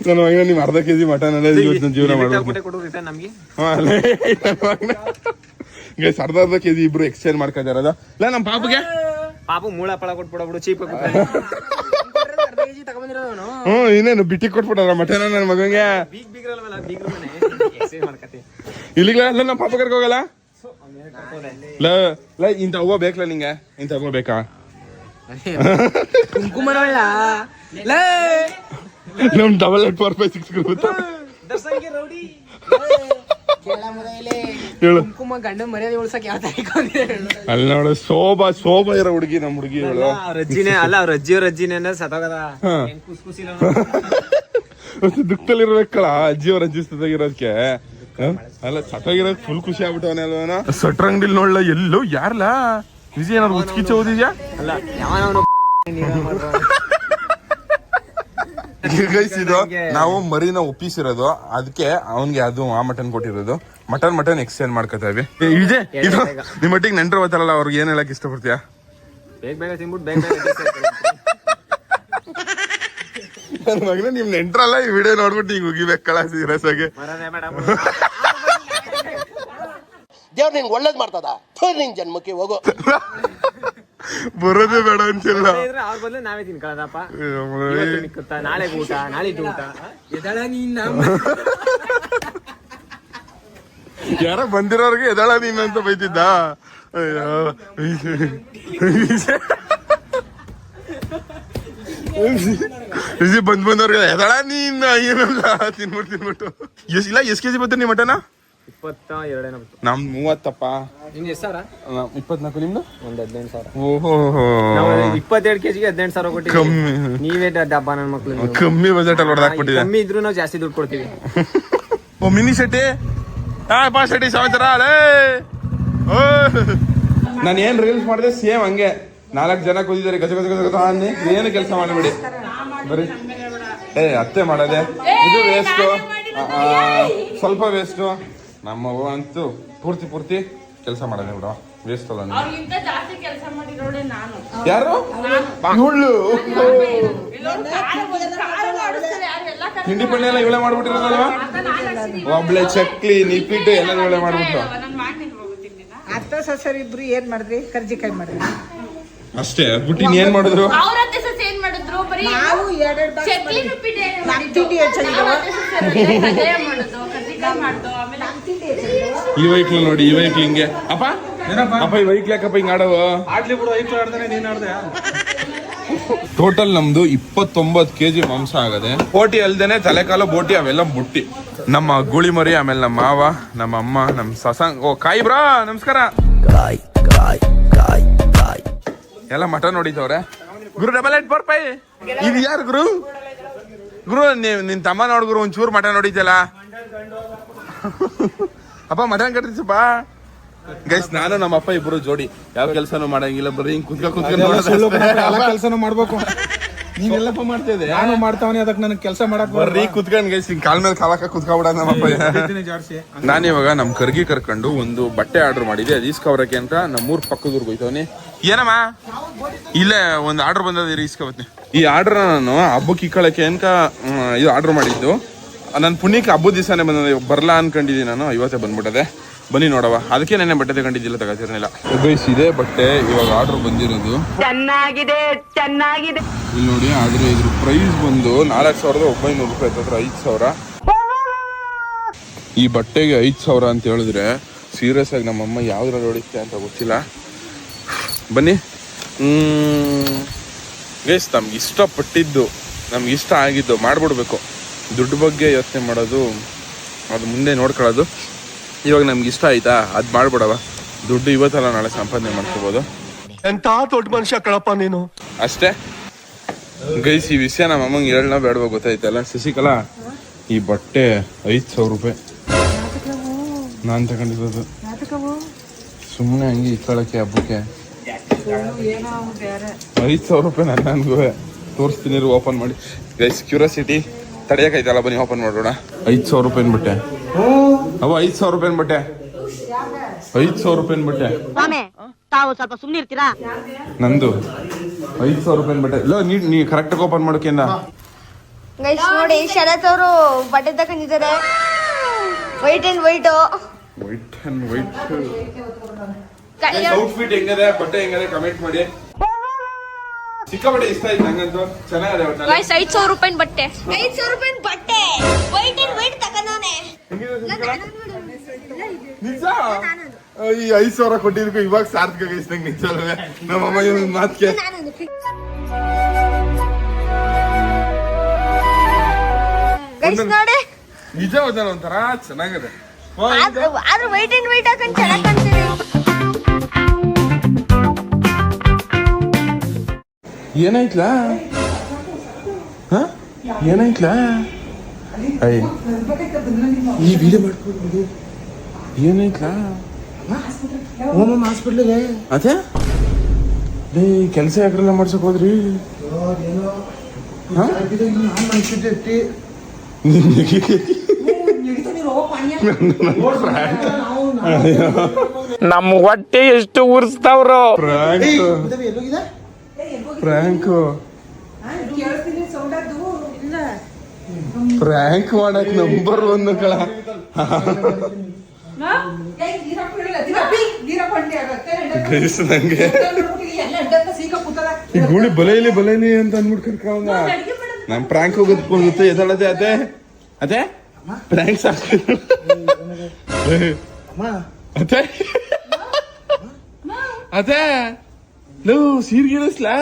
Speaker 1: ನನ್ನ ಮಗನ ನಿಮ್ ಅರ್ಧ ಕೆಜಿ ಮಟನ್ ಅಲ್ಲೇ ಇವತ್ತು ಜೀವನ ಮಾಡ್ಬೇಕು. ಗೈಸ್ ಅರ್ಧ ಅರ್ಧ ಕೆಜಿ ಇಬ್ರು ಎಕ್ಸ್ಚೇಂಜ್ ಮಾಡ್ಕೊತಾರದ ಇಲ್ಲ ನಮ್ ಪಾಪಗೆ?
Speaker 7: ಪಾಪು ಮೂಳ ಪಳ ಕೊಟ್ಬಿಡಬಿಡು ಚೀಪ್
Speaker 1: ಹ್ಮ್ ಇನ್ನೇನು ಬಿಟ್ಟಿ ಕೊಟ್ಬಿಟ್ಟಾರ ಮಠನ ನನ್ನ ಮಗಂಗೆ? ಇಲ್ಲಿಗ್ಲ ಇಲ್ಲ ನಮ್ಮ ಪಾಪ ಕರ್ಕ ಹೋಗಲ್ಲ? ಲ ಲ ಇಂಥ ಹೂವ ಬೇಕಲ್ಲ ನಿಂಗೆ? ಇಂತ ಹೂವ ಬೇಕಾ? ನಮ್ double eight four five six ಹೇಳು.
Speaker 7: ಕುಂಕುಮ ಗಂಡ ಮರ್ಯಾದೆ ಉಳ್ಸಕ್ ಯಾವ ತರ
Speaker 1: ಅಲ್ಲಿ ನೋಡು ಶೋಭಾ ಶೋಭಾ ಇರೋ ಹುಡುಗಿ ನಮ್ಮ ಹುಡುಗಿ ಹೇಳು
Speaker 7: ಅವ್ರ ಅಲ್ಲ ರಜ್ಜಿ ರಜ್ಜಿನೇ ಕುಸಿಲ್ಲ
Speaker 1: ಮತ್ತೆ ದುಃಖದಲ್ಲಿರ್ಬೇಕಲ್ಲ ಅಜ್ಜಿ ಅವ್ರ ಅಜ್ಜಿ ಸತ್ತಾಗಿರೋದಕ್ಕೆ ಅಲ್ಲ ಸತ್ತಾಗಿರೋದ್ ಫುಲ್ ಖುಷಿ ಆಗ್ಬಿಟ್ಟವನೇ ಅಲ್ವನ ಸಟ್ರ ಅಂಗಡಿಲಿ ನೋಡ್ಲ ಎಲ್ಲೋ ಯಾರ್ಲ? ವಿಜಯ್ ಏನಾದ್ರು ಉಚ್ಕಿಚ್ಚ ಓದಿದ್ಯಾ?
Speaker 7: ಅಲ್ಲ ಯಾವನವನು
Speaker 1: ಗೈಸ್ ಇದು ನಾವು ಮರಿನ ಒಪ್ಪಿಸಿರೋದು ಅದಕ್ಕೆ ಅವನ್ಗೆ ಅದು ಆ ಮಟನ್ ಕೊಟ್ಟಿರೋದು. ಮಟನ್ ಮಟನ್ ಎಕ್ಸ್ಚೇಂಜ್ ಮಾಡ್ಕೋತಾ ಇವಿ ಏ, ಇದು ನಿಮ್ಮ ಮಟ್ಟಿಗೆ ನೆಂಟರು ಬರ್ತಾರಲ್ಲ ಅವ್ರಿಗೆ ಏನ್ ಹೇಳಕ್ ಇಷ್ಟಪಡ್ತೀಯಾ?
Speaker 7: ಬೇಗ ಬೇಗ ತಿನ್ಬಿಟ್ಟು ಬೇಗ ಬೇಗ ಎದ್ದು ಸೇರ್ಕೊಳ್ಳಿ.
Speaker 1: ನನ್ನ ಮಗನ ನಿಮ್ ನೆಂಟ್ರಲ್ಲ ಈ ವಿಡಿಯೋ ನೋಡ್ಬಿಟ್ಟು ಹಿಂಗ್ ಉಗಿಬೇಕು ಸೀರಿಯಸ್ ಆಗಿ
Speaker 8: ದೇವ್ರ ನಿಂಗೆ ಒಳ್ಳೇದು ಮಾಡ್ತದ. ಥು ನಿನ್ ಜನ್ಮಕ್ಕೆ ಹೋಗು.
Speaker 1: ಬರೋದೇ ಬೇಡ ಅಂತಿಲ್ಲ.
Speaker 7: ಇದ್ರೆ ಅವ್ರ ಬದಲು ನಾವೇ ತಿನ್ಕೊಳ್ಳೋದಪ್ಪ ಇವತ್ತು ಮಿಕ್ಕುತ್ತಾ ನಾಳೆ ಊಟ ನಾಳಿದ್ದು ಊಟ ಎದಳ ನೀನ್
Speaker 1: ಯಾರ ಬಂದಿರೋರ್ಗೆ ಎದಳ ನೀನ್ ಅಂತ ಬೈತಿದ್ದ? ಬಂದ್ ಬಂದವ್ರಿಗೆ ಎದಳ ನೀನ್? ಏನಲ್ಲ ತಿನ್ಬಿಟ್ಟು ತಿನ್ಬಿಟ್ಟು. ಎಸ್ ಇಲ್ಲ ಎಸ್ ಕೆಜಿ ಬರ್ತೀನಿ ಮಟನ?
Speaker 7: ಇಪ್ಪತ್ತ ಎರಡೇನ
Speaker 1: ನಮ್ ಮೂವತ್ತಪ್ಪ.
Speaker 7: ನಿಮ್ಗೆ ಎಷ್ಟು ಸಾವಿರ?
Speaker 1: ನಮ್ ಇಪ್ಪತ್ನಾಲ್ಕು ನಿಮ್ದು?
Speaker 7: ಒಂದ್ ಹದಿನೆಂಟು ಸಾವಿರ.
Speaker 1: ಓಹೋ.
Speaker 7: ನಾವು ಇಪ್ಪತ್ತೆರಡು ಕೆಜಿಗೆ ಹದಿನೆಂಟು ಸಾವಿರ ಕೊಟ್ಟಿದ್ದೀವಿ. ನೀವೇ ಡಬ್ಬ ನನ್ನ ಮಕ್ಳು
Speaker 1: ಕಮ್ಮಿ ಬಜೆಟ್ ಅಲ್ಲಿ ಹೊಡೆದಾಕ್ಬಿಟ್ಟಿದೆ
Speaker 7: ಕಮ್ಮಿ ಇದ್ರೂ ನಾವು ಜಾಸ್ತಿ ದುಡ್ಡು ಕೊಡ್ತೀವಿ.
Speaker 1: ಓ ಮಿನಿ ಶೆಟ್ಟಿ? ಹಾ ಬಾ ಶೆಟ್ಟಿ ಸಮಾಚಾರ ಅಲೇ ನಾನು ಏನ್ ರೀಲ್ಸ್ ಮಾಡಿದೆ? ಸೇಮ್ ಹಂಗೆ. ನಾಲ್ಕು ಜನ ಕೂತಿದ್ದಾರೆ. ಗಜ ಗಜ ಗಜ ಗಜ ಅನ್ನಿ. ಏನು ಕೆಲಸ ಮಾಡಬೇಡಿ. ಬರೀ. ಏ ಅತ್ತೆ ಮಾಡೋದೆ. ಇದು ವೇಸ್ಟು ಸ್ವಲ್ಪ ವೇಸ್ಟ್ ನಮ್ಮ ಅವ್ವ ಅಂತೂ ಪೂರ್ತಿ ಪೂರ್ತಿ ಕೆಲಸ ಮಾಡೋಣ ಬಿಡ. ವೇಸ್ಟ್ ಅಲ್ಲ ನೀವು.
Speaker 2: ಅವ್ರಿಗಿಂತ ಜಾಸ್ತಿ ಕೆಲಸ ಮಾಡಿರೋಳೆ ನಾನು.
Speaker 1: ಯಾರು? ಇವಳು ತಿಂಡಿ ಪಣ್ಣೆ ಎಲ್ಲ ಇವಳೆ ಮಾಡ್ಬಿಟ್ಟಿರೋದಲ್ವಾ? ಒಬ್ಳೆ ಚಕ್ಲಿ ನಿಪ್ಪಿಟ್ಟು ಎಲ್ಲ ಇವಳೆ ಮಾಡ್ಬಿಟ್ಟು.
Speaker 5: ಅತ್ತ ಸಸರ್ ಇಬ್ರು ಏನ್ ಮಾಡಿದ್ರಿ? ಕರ್ಜಿಕಾಯಿ ಮಾಡಿದ್ರಿ?
Speaker 1: ಅಷ್ಟೇ ಬಿಟ್ಟು ಏನ್ ಮಾಡಿದ್ರು?
Speaker 2: ಅವ್ರ ಹತ್ತೆ ಸಸ್ ಏನ್ ಮಾಡಿದ್ರು? ಬರೀ
Speaker 5: ನಾವು ಎರಡೆರಡು ಬಾಕ್ಸ್
Speaker 2: ಚಟ್ಲಿ ಏನು
Speaker 5: ನಮ್
Speaker 2: ಮಾಡಿದ್ದು?
Speaker 5: ತಿಂಡಿ?
Speaker 2: ನಾವು ಕಜ್ಜಾಯ ಮಾಡೋದು. ಆಮೇಲೆ
Speaker 1: ಈ ವೈಕ್ಲ್ ನೋಡಿ ಈ ವೈಕ್ಲ್ ಹಿಂಗೆ. ಅಪ್ಪ ಅಪ್ಪ ಈ ವೈಕ್ಲ್ ಯಾಕಪ್ಪ ಹಿಂಗ್ ಆಡವು
Speaker 6: ಆಡ್ಲಿ ಬಿಡು ನೀನ್ ಆಡ್ದೆ.
Speaker 1: ಟೋಟಲ್ ನಮ್ದು ಇಪ್ಪತ್ತೊಂಬತ್ತು ಕೆಜಿ ಮಾಂಸ ಆಗದೆ ಬೋಟಿ ಅಲ್ದೇನೆ ತಲೆಕಾಲು ಬೋಟಿ ಅವೆಲ್ಲ ಬುಟ್ಟಿ ನಮ್ಮ ಗುಳಿ ಮರಿ ಆಮೇಲೆ ನಮ್ಮ ಮಾವ ನಮ್ಮ ಅಮ್ಮ ನಮ್ಮ ಸಸಂಗ್ ಓ ಕಾಯಿ ಬ್ರಾ ನಮಸ್ಕಾರ. ಎಲ್ಲ ಮಟನ್ ನೋಡಿತವ್ರೆ ಗುರು ಡಬಲ್ ಏಟ್ ಫೋರ್ ಫೈ ಇದು ಯಾರು ಗುರು? ಗುರು ನೀವ್ ನಿನ್ ತಮ್ಮ ನೋಡ್ ಗುರು ಒಂಚೂರು ಮಠ ನೋಡಿದ್ಯಲ್ಲ ಅಪ್ಪ ಮಟನ್ ಕಟ್ತೀಸಪ್ಪ ಗೈಸ್ ನಾನು ನಮ್ಮ ಅಪ್ಪ ಇಬ್ರು ಜೋಡಿ ಯಾವ ಕೆಲಸನೂ ಮಾಡಂಗಿಲ್ಲ ಬರೀ ಹಿಂಗ್ ಕುತ್ಕ
Speaker 6: ಎಲ್ಲ ಕೆಲಸನೂ ಮಾಡ್ಬೇಕು.
Speaker 1: ನೀವೆಲ್ಲಪ್ಪ ಮಾಡ್ತಿದ್ದೆ
Speaker 6: ನಾನು ಮಾಡ್ತಾವನಿ ಅದಕ್ಕೆ ನನಗೆ ಕೆಲಸ ಮಾಡಕ್
Speaker 1: ಬರ್ರಿ ಕುತ್ಕೊಂಡ್ ಗೈಸ್ ಹಿಂಗ್ ಕಾಲ್ ಮೇಲೆ ಕಾಲಕ ಕುತ್ಕೊಬಿಡ ನಮ್ಮ
Speaker 6: ಅಪ್ಪ. ನಾನು
Speaker 1: ನಾನಿವಾಗ ನಮ್ ಕರ್ಗಿ ಕರ್ಕೊಂಡು ಒಂದು ಬಟ್ಟೆ ಆರ್ಡರ್ ಮಾಡಿದ್ದೆ ಅದು ಇಸ್ಕೊಬರಕ್ಕೆ ಅಂತ. ನಮ್ಮೂರ್ ಪಕ್ಕದೂರ್ಗೆ ಹೋಯ್ತವನಿ. ಏನಮ್ಮ? ಇಲ್ಲೇ ಒಂದು ಆರ್ಡರ್ ಬಂದದ ಇಸ್ಕೊಬತ್ನಿ ಈ ಆರ್ಡರ್ ನಾನು ಹಬ್ಬಕ್ಕೆ ಇಕ್ಕಳಕ್ಕೆ ಅನ್ಕ ಇದು ಆರ್ಡರ್ ಮಾಡಿದ್ದು. ನನ್ನ ಪುಣ್ಯಕ್ಕೆ ಹಬ್ಬದ ದಿವಸನೇ ಬಂದ ಬರಲ್ಲ ಅನ್ಕೊಂಡಿದ್ದೀನಿ ನಾನು ಇವತ್ತೇ ಬಂದ್ಬಿಟ್ಟದೆ. ಬನ್ನಿ ನೋಡವ ಅದಕ್ಕೆ ನೆನ್ನೆ ಬಟ್ಟೆ ತಗೊಂಡಿದ್ದಿಲ್ಲ ತಗೋತಿರ್ಲಿಲ್ಲ ಗೈಸ್ ಇದೆ ಬಟ್ಟೆ ಇವಾಗ ಆರ್ಡರ್ ಬಂದಿರೋದು.
Speaker 3: ಚೆನ್ನಾಗಿದೆ ಚೆನ್ನಾಗಿದೆ.
Speaker 1: ಇಲ್ಲಿ ನೋಡಿ ಆದ್ರೆ ಇದ್ರ ಪ್ರೈಸ್ ಬಂದು ನಾಲ್ಕು ಸಾವಿರದ ಒಂಬೈನೂರು ರೂಪಾಯಿ ಹತ್ರ ಐದು ಸಾವಿರ. ಈ ಬಟ್ಟೆಗೆ ಐದು ಸಾವಿರ ಅಂತ ಹೇಳಿದ್ರೆ ಸೀರಿಯಸ್ ಆಗಿ ನಮ್ಮಮ್ಮ ಯಾವ್ದ್ರಲ್ಲಿ ಹೊಡಿತೆ ಅಂತ ಗೊತ್ತಿಲ್ಲ. ಬನ್ನಿ. ಗೈಸ್ ನಮ್ಗೆ ಇಷ್ಟಪಟ್ಟಿದ್ದು ನಮ್ಗೆ ಇಷ್ಟ ಆಗಿದ್ದು ಮಾಡ್ಬಿಡ್ಬೇಕು. ದುಡ್ಡು ಬಗ್ಗೆ ಯೋಚನೆ ಮಾಡೋದು ಅದು ಮುಂದೆ ನೋಡ್ಕೊಳ್ಳೋದು. ಇವಾಗ ನಮ್ಗೆ ಇಷ್ಟ ಆಯ್ತಾ? ಅದು ಮಾಡ್ಬಿಡವ. ದುಡ್ಡು ಇವತ್ತಲ್ಲ ನಾಳೆ ಸಂಪಾದನೆ ಮಾಡ್ಕೋಬೋದು.
Speaker 8: ಎಂತ ದೊಡ್ಡ ಮನುಷ್ಯ ಕಳಪ್ಪ ನೀನು?
Speaker 1: ಅಷ್ಟೇ. ಗೈಸ್ ಈ ವಿಷಯ ನಮ್ಮ ಅಮ್ಮಂಗೆ ಹೇಳನ ಬೇಡವ ಗೊತ್ತಾಯ್ತಲ್ಲ? ಶಶಿಕಲಾ ಈ ಬಟ್ಟೆ ಐದು ಸಾವಿರ ರೂಪಾಯಿ. ನಾನು ತಗೊಂಡಿರೋದು. ಸುಮ್ಮನೆ ಹಂಗೆ ಇಟ್ಕೊಳ್ಳೋಕೆ ಹಬ್ಬಕ್ಕೆ. ಐದು ಸಾವಿರ ರೂಪಾಯಿ ನನ್ನ ನನಗೂ. ತೋರಿಸ್ತೀನಿ ಓಪನ್ ಮಾಡಿ. ಗೈಸ್ ಕ್ಯೂರಿಯಾಸಿಟಿ ತಡೆಯೋಕೈತಲ್ಲ ಬನ್ನಿ ಓಪನ್ ಮಾಡೋಣ. ಐದು ಸಾವಿರ ರೂಪಾಯಿ ಬಟ್ಟೆ ಅವ ಐದು ಸಾವಿರ ರೂಪಾಯಿ ಬಟ್ಟೆ ಐದು ಸಾವಿರ ರೂಪಾಯಿ ಬಟ್ಟೆ
Speaker 3: ಸ್ವಾಮಿ ತಾವು ಸ್ವಲ್ಪ ಸುಮ್ಮನೆ ಇರ್ತೀರಾ?
Speaker 1: ನಂದು. ಐದು ಸಾವಿರ ರೂಪಾಯಿ ಬಟ್ಟೆ ಇಲ್ಲ ನೀ ನೀ ಕರೆಕ್ಟಾಗಿ ಓಪನ್ ಮಾಡೋಕೆಂದ?
Speaker 2: ಗೈಸ್ ನೋಡಿ ಶರತ್ ಅವರು ಬಟ್ಟೆ ತಗೊಂಡಿದ್ದಾರೆ white and white
Speaker 1: white and white outfit ಹೆಂಗದೆ? ಬಟ್ಟೆ ಹೆಂಗದೆ? ಕಮೆಂಟ್ ಮಾಡಿ. ಸಿಕ್ಕಾಪಟ್ಟೆ ಇಷ್ಟ ಆಯ್ತು ನಂಗಂತೂ. ಚೆನ್ನಾಗಿದೆ ಒಟ್ನಲ್ಲಿ
Speaker 2: ಗೈಸ್ ಐದ್ ಸಾವಿರ ರೂಪಾಯಿ ಬಟ್ಟೆ.
Speaker 3: ಐದು ಸಾವಿರ ರೂಪಾಯಿ ಬಟ್ಟೆ. ವೈಟ್ ಅಂಡ್ ವೈಟ್ ತಗೊಂಡವನೆ.
Speaker 1: ನಿಜ? ಈ ಐದ್ ಸಾವಿರ ಕೊಟ್ಟಿದ್ಕು ಇವಾಗ ಸಾರ್ಥಕ ಗೈಸ್ ನಂಗೆ ನಿಜ ನಮ್ಮ ಅಮ್ಮ ಇವ್ನ ಮಾತ್ಗೆ
Speaker 2: ನೋಡಿ.
Speaker 1: ನಿಜ ಹೋದ ಒಂಥರ ಚೆನ್ನಾಗಿದೆ.
Speaker 2: ಆದ್ರೆ ವೈಟ್ ಇನ್ ವೈಟ್ ಹಾಕೊಂಡ್ ಚೆನ್ನಾಗಿ ಕಾಣ್ತಿದೆ
Speaker 1: ಏನಾಯ್ತ್ಲಾ? ಹಾ? ಏನಾಯ್ತ್ಲಾ? ಅಯ್ಯ ಈ ವಿಡಿಯೋ ಮಾಡ್ಕೊಂಡು ಏನಾಯ್ತ್ಲಾ?
Speaker 4: ಹೋಮ ಹಾಸ್ಪಿಟ್ಲಿಗೆ.
Speaker 1: ಅದೇ? ಡೇ ಕೆಲಸ ಯಾಕ್ರೆಲ್ಲ ಮಾಡ್ಸಕ್ ಹೋದ್ರಿ?
Speaker 7: ನಮ್ಮ ಹೊಟ್ಟೆ ಎಷ್ಟು ಉರ್ಸ್ತಾವ್ರು.
Speaker 1: ಪ್ರ್ಯಾಂಕ್ ಪ್ರ್ಯಾಂಕ್ ಪ್ರ್ಯಾಂಕ್ ಮಾಡಕ್ ನಂಬರ್ ಒಂದು ಕಳ ನಂಗೆ. ಈ ಗೂಳಿ ಬಲೈಲಿ ಬಲೈಲಿ ಅಂತ ಅಂದ್ಬಿಟ್ಟು ಕರ್ಕೊಂಡ ನಮ್ ಪ್ರಾಂಕ್ ಹೋಗುತ್ತೆ ಎದಳದೆ ಅದೇ? ಅದೇ? ಪ್ರಾಂಕ್ ಸಾಕು. ಅದೇ? ಅದೇ? ಲವ್ ಸೀರ್ಗಿಳಿಸ್ಲಾ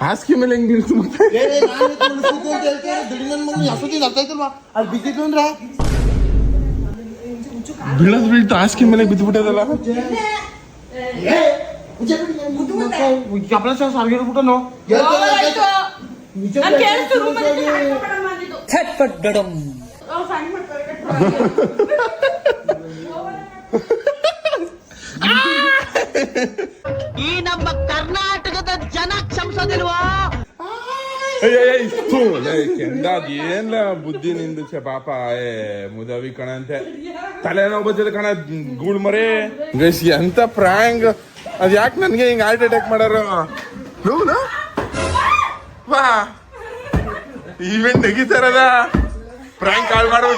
Speaker 1: ಹಾಸಿಗೆ ಮೇಲೆ ಹೆಂಗ್ ನಿಲ್ತು ಬೀಳದ್ ಬೀಳ್ತು ಹಾಸಿಗೆ ಮೇಲೆ ಬಿದ್ದುಬಿಟ್ಟದಲ್ಲ
Speaker 4: ಕಪಲ ಸಾರ್ಗಿರ್ಬಿಟ್ಟು ನಾವು
Speaker 8: ಈ ನಮ್ಮ ಕರ್ನಾಟಕದ ಜನ ಕ್ಷಮಿಸೋದಿಲ್ವಾ
Speaker 1: ಏನ್ ಬುದ್ಧಿ ನಿಂದು ಪಾಪ ಏ ಮುದವಿ ಕಣಂತೆ. ತಲೆನೋವು ಬರ್ತದೆ ಕಣ ಗೂಳ್ ಮರೆ. ಗೈಸ್ ಎಂತ ಪ್ರಾಂಗ್. ಅದ್ ಯಾಕೆ ನನ್ಗೆ ಹಿಂಗ್ ಹಾರ್ಟ್ ಅಟ್ಯಾಕ್ ಮಾಡಾರ? ವಾ. ಈವೆಂಟ್ ತೆಗಿತಾರದ ಪ್ರಾಂಕ್ ಕಾಲ್ ಓ,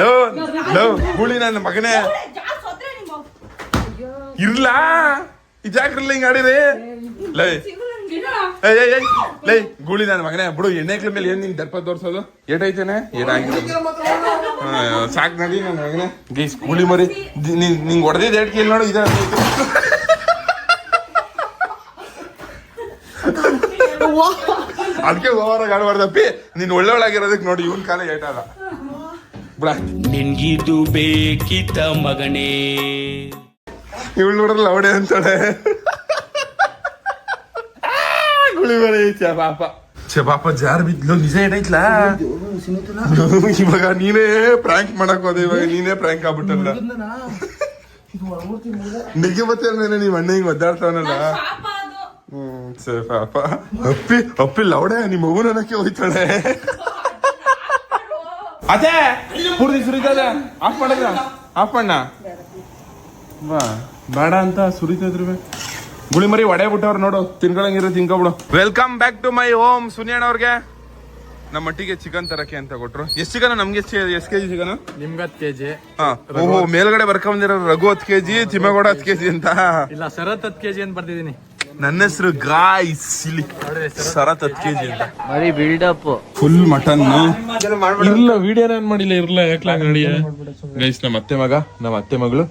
Speaker 1: ಲೋ ಲೋ, ಗೂಳಿ ನನ್ನ ಮಗನೇ. ಇರ್ಲಾ? ಜಾಗ್ರಲ್ಲ ಹಿಂಗ್ ಆಡಿರಿ ಲೈ. ಲೈ, ಗೂಳಿ ನನ್ನ ಮಗನೇ. ಬಿಡು ಎಣ್ಣೆಕ್ಲ ಮೇಲೆ ಏನ್ ನಿನ್ ದರ್ಪ ತೋರ್ಸೋದು? ಸಾಕ್ ನಡಿ ನನ್ನ ಮಗನೇ. ಗೂಳಿ ಮರಿ ನಿಂಗೆ ನಿಂಗ್ ಹೊಡೆದಿದ್ದು ಏಟ್ ಕೇಳಿ ನೋಡು ಅದಕ್ಕೆ ಓವರಾಗಿ ಆಡಬಾರ್ದಪ್ಪಿ ನೀನ್ ಒಳ್ಳೆಯೊಳಗಿರೋದಕ್ಕೆ ನೋಡಿ ಇವನ್ ಕಾಲ ಏಟಲ್ಲ ಬಿಡ.
Speaker 9: ನಿನ್ಗಿದು ಬೇಕಿತ್ತ ಮಗನೇ.
Speaker 1: ಇವಳು ನೋಡ್ರಲ್ಲ ಅವಡೆ ಅಂತಾಳೆ. ಗುಳಿ ಬರೀ ಛೆ ಪಾಪ. ಛೆ ಪಾಪ ಜಾರ್ ಬಿದ್ಲು ನಿಜ ಏನಾಯ್ತಲ್ಲ ಇವಾಗ ನೀನೇ ಪ್ರಾಂಕ್ ಮಾಡಕ್ ಹೋದೆ ಇವಾಗ ನೀನೇ ಪ್ರಾಂಕ್ ಆಗ್ಬಿಟ್ಟಲ್ಲ. ನಿಜ ಮತ್ತೆ ನೀವ್ ಅಣ್ಣ ಹಿಂಗ್ ಒದ್ದಾಡ್ತಾವನಲ್ಲ. ಹ್ಮ್ ಛೆ ಪಾಪ. ಅಪ್ಪಿ ಅಪ್ಪಿ ಲೌಡೆ ನಿಮ್ಮ ಮಗು ನನಕ್ಕೆ ಹೋಯ್ತಾಳೆ. ಅದೇ ಪೂರ್ತಿ ಸುರಿತದ ಆಫ್ ಮಾಡಿದ್ರ? ಆಫ್ ಮಾಡ ಬಾ ಬೇಡ ಅಂತ ಸುರಿತದ್ರಿ ಗುಳಿ ಮರಿ ಒಡೆ ಬಿಟ್ಟವ್ರು ನೋಡು ತಿನ್ಕೊಳಂಗಿರೋ ತಿನ್ಕೊಬಿಡು. Welcome back to my home ಸುನಿಯಣ್ಣ ಅವ್ರಿಗೆ. ನಮ್ಮ ಮಟ್ಟಿಗೆ ಚಿಕನ್ ತರಕ್ಕೆ ಅಂತ ಕೊಟ್ರು. ಎಷ್ಟು ಚಿಕನ್ ನಮ್ಗೆ ಎಷ್ಟು ಕೆಜಿ ಚಿಕನ್
Speaker 6: ನಿಮ್ಗೆ ಹತ್ತು ಕೆಜಿ.
Speaker 1: ಹಾ. ಓಹೋ ಮೇಲ್ಗಡೆ ಬರ್ಕೊಂಬಂದಿರೋ ರಘು ಹತ್ತು ಕೆಜಿ ತಿಮ್ಮಗೌಡ ಹತ್ತು ಕೆಜಿ ಅಂತ.
Speaker 6: ಇಲ್ಲ ಶರತ್ ಹತ್ತು ಕೆಜಿ ಅಂತ ಬರ್ತಿದ್ದೀನಿ
Speaker 1: ನನ್ನ ಹೆಸರು ಗಾಯ್ಸ್ ಇಲ್ಲಿ ಸರತ್ ಹತ್ತು ಕೆಜಿ ಅಂತ.
Speaker 7: ಬರೀ ಬಿಲ್ಡಪ್
Speaker 1: ಫುಲ್ ಮಟನ್ ಇಲ್ಲ ವಿಡಿಯೋ ಏನ್ ಮಾಡಿಲ್ಲ ಇರ್ಲ ಯಾಕೆ ನಡಿಯ? ಗೈಸ್ ನಮ್ಮ ಅತ್ತೆ ಮಗ ನಮ್ಮ ಅತ್ತೆ ಮಗಳು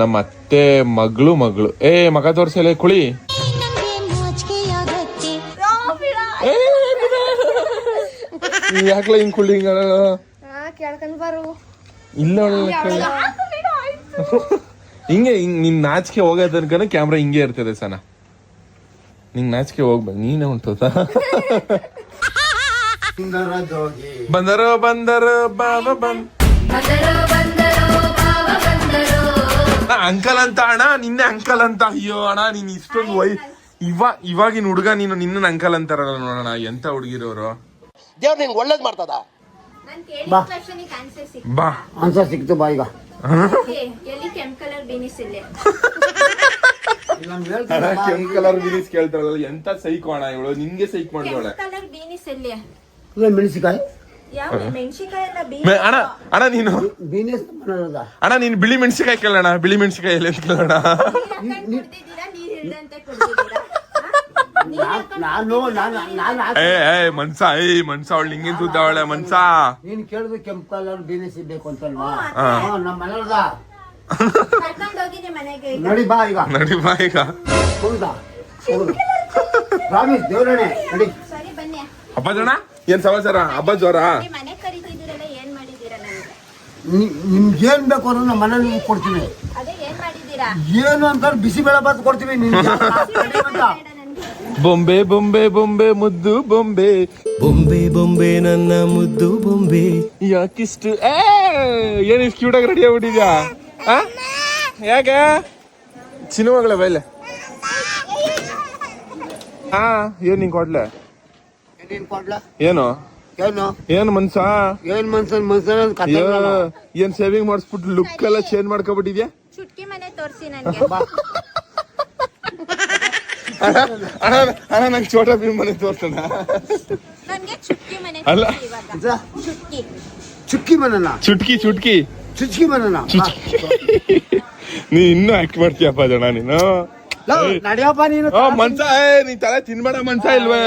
Speaker 1: ನಮ್ಮ ಅತ್ತೆ ಮಗಳು ಮಗಳು. ಏ ಮಗ ತೋರ್ಸಲೆ ಕುಳಿ. ಯಾಕಲ ಹಿಂಗ್ ಕುಳಿ ಹಿಂಗ
Speaker 2: ಹಾ ಕೇಳ್ಕೊಂಡ್ ಬಾರು.
Speaker 1: ಇಲ್ಲ ಹಿಂಗೆ ಹಿಂಗ್ ನಿನ್ ನಾಚಿಕೆ ಹೋಗೋದ್ರ ತನಕ ಕ್ಯಾಮ್ರಾ ಹಿಂಗೆ ಇರ್ತದೆ ಸನ. ನಿಂಗ್ ನಾಚಿಕೆ ಹೋಗ್ಬೇಕು ನೀನೇ ಹೊಂಟೋದ ಬಂದರೋ ಬಂದರೋ ಬಾಬಾ ಬಂದ್. ಅಂಕಲ್ ಅಂತ ಅಣ್ಣ ನಿನ್ನೆ ಅಂಕಲ್ ಅಂತ. ಅಯ್ಯೋ ಅಣ್ಣ ನೀನ್ ಇಷ್ಟೊಂದು ವೈ ಇವ ಇವಾಗಿನ ಹುಡುಗ ನೀನು ನಿನ್ನ ಅಂಕಲ್ ಅಂತಾರಲ್ಲ ನೋಡೋಣ ಎಂತ ಹುಡುಗಿರೋರು?
Speaker 8: ದೇವ್ರ ನಿಂಗೆ ಒಳ್ಳೇದ್ ಮಾಡ್ತದ?
Speaker 1: ಬಾ.
Speaker 4: ಆನ್ಸರ್ ಸಿಕ್ತು. ಬಾ. ಈಗ.
Speaker 3: ಎಲ್ಲಿ ಕೆಂಪ್ ಕಲರ್ ಬೀನಿಸ್
Speaker 1: ಕೇಳ್ತಾರಲ್ಲ ಎಂತ ಸೈಕ್ ಅಣ್ಣ ಇವಳು? ನಿನ್ಗೆ ಸೈಕ್ ಮಾಡಿದವಳೆ.
Speaker 3: ಕಲರ್ ಬೀನಿಸ್ ಎಲ್ಲಿ?
Speaker 4: ಇಲ್ಲ ಮೆಣಸಿಕಾಯಿ
Speaker 3: ಯಾವ ಮೆಣಸಿಕಾಯಿ ಎಲ್ಲ ಬೀ
Speaker 1: ಅಣ್ಣ ಅಣ್ಣ ನೀನು.
Speaker 4: ಬೀನೆಸ್ ಮಾಡೋದ?
Speaker 1: ಅಣ್ಣ ನೀನು ಬಿಳಿ ಮೆಣಸಿಕಾಯಿ ಕೇಳೋಣ ಬಿಳಿ ಮೆಣಸಿಕಾಯಿ ಎಲ್ಲಿ ಅಂತ ಕೇಳೋಣ
Speaker 3: ನೀರ್ ಇಲ್ದಂತೆ
Speaker 4: ನಾನು ನಾನು ನಾನು
Speaker 1: ಏ ಏ ಮನ್ಸ ಏ ಮನ್ಸ ಅವಳು ಹಿಂಗಿನ್ ಸುದ್ದಾವಳೆ ಮನ್ಸ.
Speaker 4: ನೀನ್ ಕೇಳಿದ್ರೆ ಕೆಂಪು ಕಲರ್ ಬೀನಿಸ್ ಬೇಕು ಅಂತಲ್ವಾ? ನಮ್ಮ ಮನೆಯವ್ರದ ನಡಿ ಬಾ ಈಗ.
Speaker 1: ನಡಿ ಬಾ ಈಗ.
Speaker 4: ಹೌದಾ? ಹೌದು. ಪ್ರಾಮಿಸ್ ದೇವ್ರಣೆ ನಡಿ.
Speaker 3: ಸರಿ ಬನ್ನಿ
Speaker 1: ಹಬ್ಬ ಜನ ಏನ್ ಸಮಾಚಾರ? ಹಬ್ಬ ಜ್ವರ
Speaker 4: ನಿಮ್ಗೇನ್ ಬೇಕು ಅನ್ನೋ ನಮ್ಮ ಮನೇಲಿ ನಿಮ್ಗೆ ಕೊಡ್ತೀನಿ.
Speaker 3: ಅದೇ ಏನ್ ಮಾಡಿದ್ದೀರಾ
Speaker 4: ಏನು ಅಂತ ಬಿಸಿ ಬೇಳೆ ಬಾತ್ ಕೊಡ್ತೀವಿ
Speaker 1: ಬೊಂಬೆ ಬೊಂಬೆ ಬೊಂಬೆ ಮುದ್ದು ಬೊಂಬೆ.
Speaker 9: ಬೊಂಬೆ ಬೊಂಬೆ ನನ್ನ ಮುದ್ದು ಬೊಂಬೆ.
Speaker 1: ಯಾಕಿಷ್ಟು ಏ ಏನ್ ಇಷ್ಟು ಕ್ಯೂಟಾಗಿ ರೆಡಿ ಆಗ್ಬಿಟ್ಟಿದ್ಯಾ? ಆ? ಯಾಕೆ ಚಿನ್ನಮಗಳ ಬೈಲೆ. ಹಾ ಏನ್ ನಿಂಗ್ ಕೊಡ್ಲೆ?
Speaker 4: ಏನ್
Speaker 1: ಏನು?
Speaker 4: ಏನು?
Speaker 1: ಏನ್ ಮನ್ಸ?
Speaker 4: ಏನ್ ಮನ್ಸನ್ ಮನ್ಸನ್ ಕತೆ
Speaker 1: ಅಯ್ಯೋ, ಏನ್ ಸೇವಿಂಗ್ ಮಾಡಿಸ್ಬಿಟ್ಟು ಲುಕ್ ಎಲ್ಲ ಚೇಂಜ್ ಮಾಡ್ಕೊಬಿಟ್ಟಿದ್ಯಾ?
Speaker 3: ಚುಟ್ಕಿ ಮನೆ ತೋರ್ಸಿ ನನ್ಗೆ.
Speaker 1: ಅಣ್ಣ ಅಣ್ಣ ನಂಗೆ ಚೋಟ ಭೀಮ್ ಮನೆ ತೋರ್ಸಣ.
Speaker 3: ನನ್ಗೆ ಚುಟ್ಕಿ ಮನೆ
Speaker 1: ಅಲ್ಲ.
Speaker 3: ಚುಟ್ಕಿ.
Speaker 4: ಚುಕ್ಕಿ ಮನನ?
Speaker 1: ಚುಟ್ಕಿ ಚುಟ್ಕಿ.
Speaker 4: ಚುಚ್ಕಿ
Speaker 1: ನೀ ಇನ್ನೂ ಆಕ್ಟ್ ಮಾಡ್ತೀಯಪ್ಪ ಜನ ನೀನು?
Speaker 4: ನಡೆಯಪ್ಪ ನೀನು
Speaker 1: ಮನ್ಸ ಏ ನೀ ತಲೆ ತಿನ್ಬೇಡ ಮನ್ಸ ಇಲ್ವೇ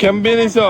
Speaker 1: ಕೆಂಬಿನಿಸು